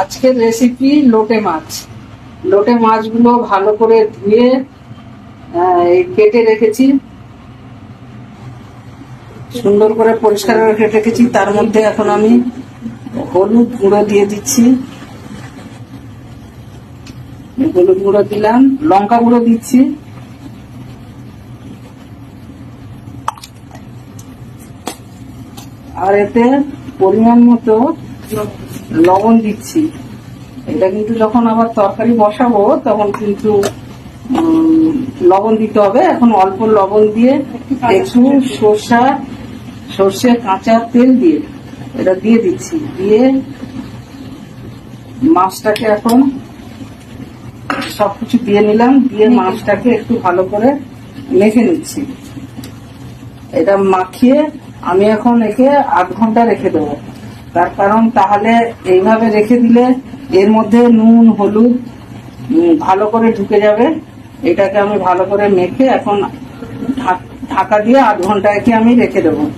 আজকের রেসিপি লোটে মাছ। লোটে মাছগুলো ভালো করে ধুয়ে কেটে রেখেছি। সুন্দর করে পরিষ্কার করে কেটে রেখেছি। তার মধ্যে এখন আমি হলুদ গুঁড়ো দিয়ে দিচ্ছি। হলুদ গুঁড়ো দিলাম, লঙ্কা গুঁড়ো দিচ্ছি। আর এতে পরিমাণ মতো লবণ দিচ্ছি। এটা কিন্তু যখন আবার তরকারি বসাবো তখন কিন্তু লবণ দিতে হবে। এখন অল্প লবণ দিয়ে একটু সর্ষা সর্ষে কাঁচা তেল দিয়ে এটা দিয়ে দিচ্ছি। দিয়ে মাছটাকে এখন সবকিছু দিয়ে নিলাম। দিয়ে মাছটাকে একটু ভালো করে মেখে নিচ্ছি। এটা মাখিয়ে আমি এখন একে আধ ঘণ্টা রেখে দেবো। তার কারণ তাহলে এইভাবে রেখে দিলে এর মধ্যে নুন, হলুদ ভালো করে ঢুকে যাবে। এটাকে আমি ভালো করে মেখে এখন ঢাক- দিয়ে আধ ঘণ্টা একে আমি রেখে দেবো।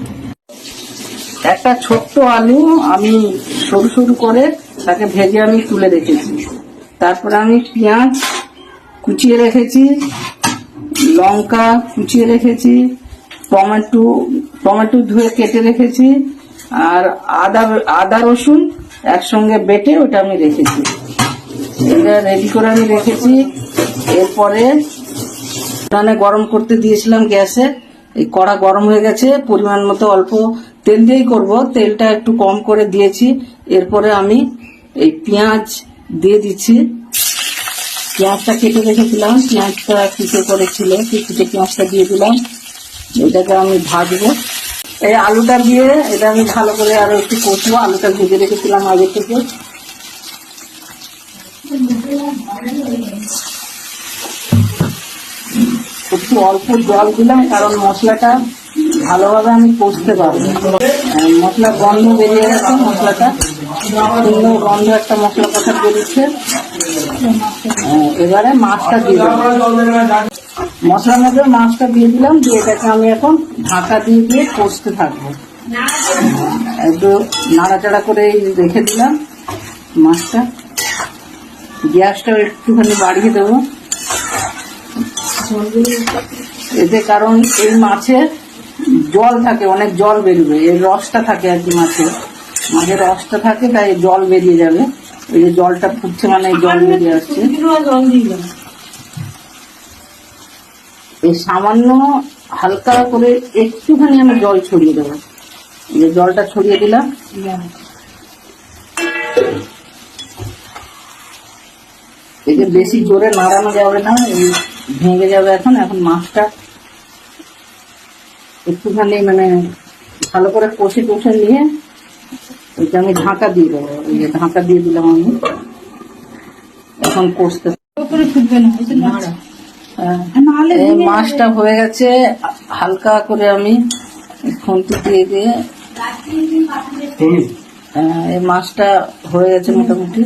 একটা ছোট্ট আলু আমি সরু সরু করে তাকে ভেজে আমি তুলে রেখেছি। তারপরে আমি পেঁয়াজ কুচিয়ে রেখেছি, লঙ্কা কুচিয়ে রেখেছি, টমেটো টমেটো ধুয়ে কেটে রেখেছি আর আদা রসুন একসঙ্গে বেটে ওটা আমি রেখেছি। এটা রেডি করে আমি রেখেছি। এরপরে উনানে গরম করতে দিয়েছিলাম গ্যাসে। এই কড়া গরম হয়ে গেছে, পরিমাণ মতো অল্প তেল দিয়েই করব। তেলটা একটু কম করে দিয়েছি। এরপরে আমি এই পেঁয়াজ দিয়ে দিচ্ছি। পেঁয়াজটা কেটে রেখেছিলাম। পেঁয়াজটা কুচো করেছিল কুচে পেঁয়াজটা দিয়ে দিলাম। এটাকে আমি ভাজবো। এই আলুটা দিয়ে এটা আমি ভালো করে আরও একটু কষবো। আলুটা ভেজে রেখেছিলাম আগে থেকে। একটু অল্প জল দিলাম, কারণ মশলাটা ভালোভাবে আমি কষতে পারব। মশলা গন্ধ বেরিয়ে গেছে, মশলাটা সুন্দর গন্ধ একটা মশলা কথা বেরিয়েছে। এবারে মাছটা দিয়ে মশলার মধ্যে মাছটা দিয়ে দিলাম, দিয়ে এটাকে আমি এখন ঢাকা দিয়ে দিয়ে কষতে থাকব। একটু নাড়াচাড়া করে রেখে দিলাম মাছটা। গ্যাসটা একটুখানি বাড়িয়ে দেবো। এতে কারণ এই মাছে জল থাকে, অনেক জল বেরোবে, এর রসটা থাকে আর কি মাছে। মাছের রসটা থাকে, তাই জল বেরিয়ে যাবে। এই যে জলটা ফুটছে মানে জল বেরিয়ে আসছে। এই সামান্য হালকা করে একটুখানি আমি জল ছড়িয়ে দেবো। যে জলটা ছড়িয়ে দিলাম। একে বেশি জোরে নাড়ানো যাবে না ভেঙে যাবে এখন এখন মাছটা একটুখানি মানে ভালো করে কষে কষে নিয়ে এটা আমি ঢাকা দিয়ে দেবো। এই যে ঢাকা দিয়ে দিলাম আমি। এখন কষতে হ্যাঁ। এই মাছটা হয়ে গেছে হালকা করে আমি খুন্তি দিয়ে দিয়ে এই মাছটা হয়ে গেছে মোটামুটি।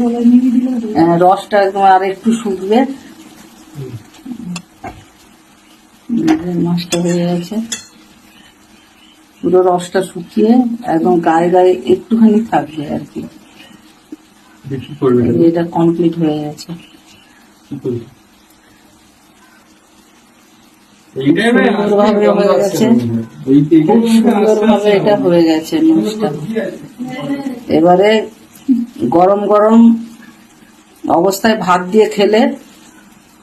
রসটা একদম আর একটু শুকবে। মাছটা হয়ে গেছে। পুরো রসটা শুকিয়ে একদম গায়ে গায়ে একটুখানি থাকবে আর কি। এটা কমপ্লিট হয়ে গেছে। হয়ে গেছে। খুব সুন্দরভাবে এটা হয়ে গেছে মাছটা এবারে গরম গরম অবস্থায় ভাত দিয়ে খেলে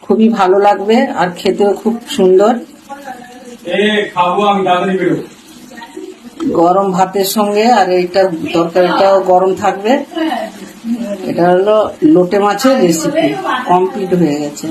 খুবই ভালো লাগবে আর খেতেও খুব সুন্দর গরম ভাতের সঙ্গে আর এইটা তরকারিটাও গরম থাকবে এটা হলো লোটে মাছের রেসিপি কমপ্লিট হয়ে গেছে